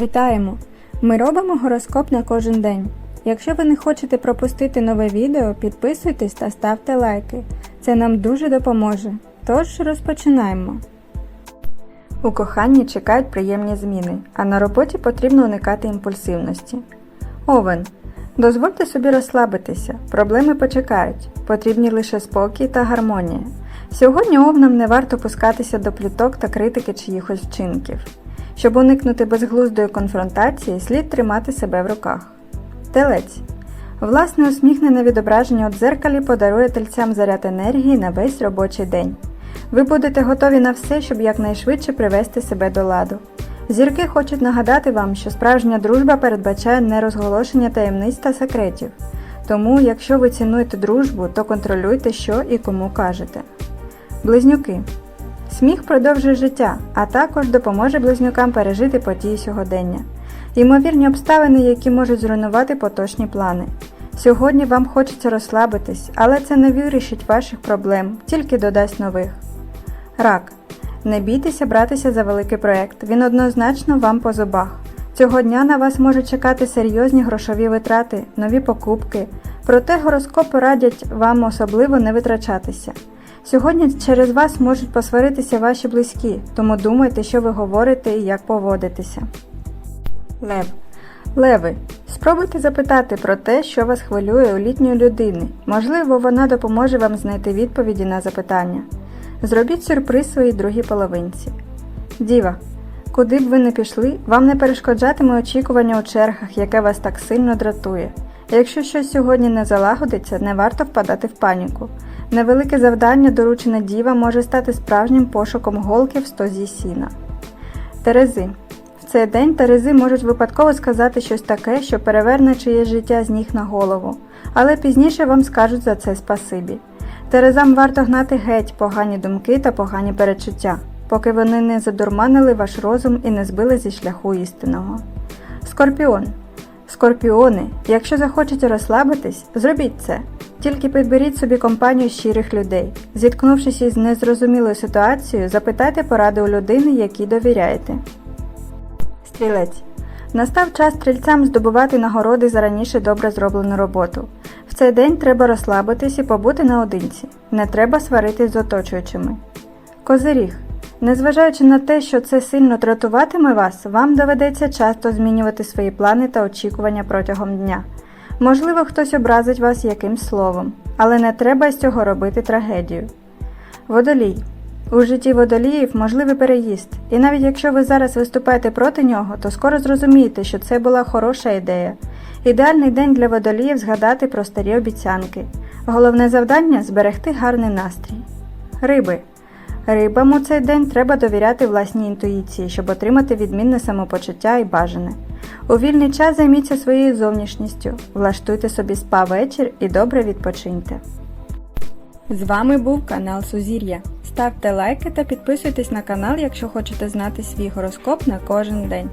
Вітаємо! Ми робимо гороскоп на кожен день. Якщо ви не хочете пропустити нове відео, підписуйтесь та ставте лайки. Це нам дуже допоможе. Тож розпочинаємо. У коханні чекають приємні зміни, а на роботі потрібно уникати імпульсивності. Овен. Дозвольте собі розслабитися, проблеми почекають, потрібні лише спокій та гармонія. Сьогодні овнам не варто пускатися до пліток та критики чиїхось вчинків. Щоб уникнути безглуздої конфронтації, слід тримати себе в руках. Телець. Власне усміхнене відображення у дзеркалі подарує тельцям заряд енергії на весь робочий день. Ви будете готові на все, щоб якнайшвидше привести себе до ладу. Зірки хочуть нагадати вам, що справжня дружба передбачає нерозголошення таємниць та секретів. Тому, якщо ви цінуєте дружбу, то контролюйте, що і кому кажете. Близнюки. Сміх продовжує життя, а також допоможе близнюкам пережити події сьогодення. Ймовірні обставини, які можуть зруйнувати поточні плани. Сьогодні вам хочеться розслабитись, але це не вирішить ваших проблем, тільки додасть нових. Рак. Не бійтеся братися за великий проект, він однозначно вам по зубах. Цього дня на вас можуть чекати серйозні грошові витрати, нові покупки, проте гороскопи радять вам особливо не витрачатися. Сьогодні через вас можуть посваритися ваші близькі, тому думайте, що ви говорите і як поводитеся. Лев. Леви. Спробуйте запитати про те, що вас хвилює у літньої людини. Можливо, вона допоможе вам знайти відповіді на запитання. Зробіть сюрприз своїй другій половинці. Діва. Куди б ви не пішли, вам не перешкоджатиме очікування у чергах, яке вас так сильно дратує. Якщо щось сьогодні не залагодиться, не варто впадати в паніку. Невелике завдання, доручене діва, може стати справжнім пошуком голки в стозі сіна. Терези. В цей день Терези можуть випадково сказати щось таке, що переверне чиє життя з ніг на голову, але пізніше вам скажуть за це спасибі. Терезам варто гнати геть погані думки та погані перечуття, поки вони не задурманили ваш розум і не збили зі шляху істинного. Скорпіон. Скорпіони, якщо захочете розслабитись, зробіть це. Тільки підберіть собі компанію щирих людей. Зіткнувшись із незрозумілою ситуацією, запитайте поради у людини, якій довіряєте. Стрілець. Настав час стрільцям здобувати нагороди за раніше добре зроблену роботу. В цей день треба розслабитись і побути наодинці. Не треба сваритись з оточуючими. Козиріг. Незважаючи на те, що це сильно дратуватиме вас, вам доведеться часто змінювати свої плани та очікування протягом дня. Можливо, хтось образить вас якимсь словом, але не треба з цього робити трагедію. Водолій. У житті водоліїв можливий переїзд, і навіть якщо ви зараз виступаєте проти нього, то скоро зрозумієте, що це була хороша ідея. Ідеальний день для водоліїв згадати про старі обіцянки. Головне завдання зберегти гарний настрій. Риби. Рибам у цей день треба довіряти власній інтуїції, щоб отримати відмінне самопочуття і бажане. У вільний час займіться своєю зовнішністю, влаштуйте собі спа вечір і добре відпочиньте. З вами був канал Сузір'я. Ставте лайки та підписуйтесь на канал, якщо хочете знати свій гороскоп на кожен день.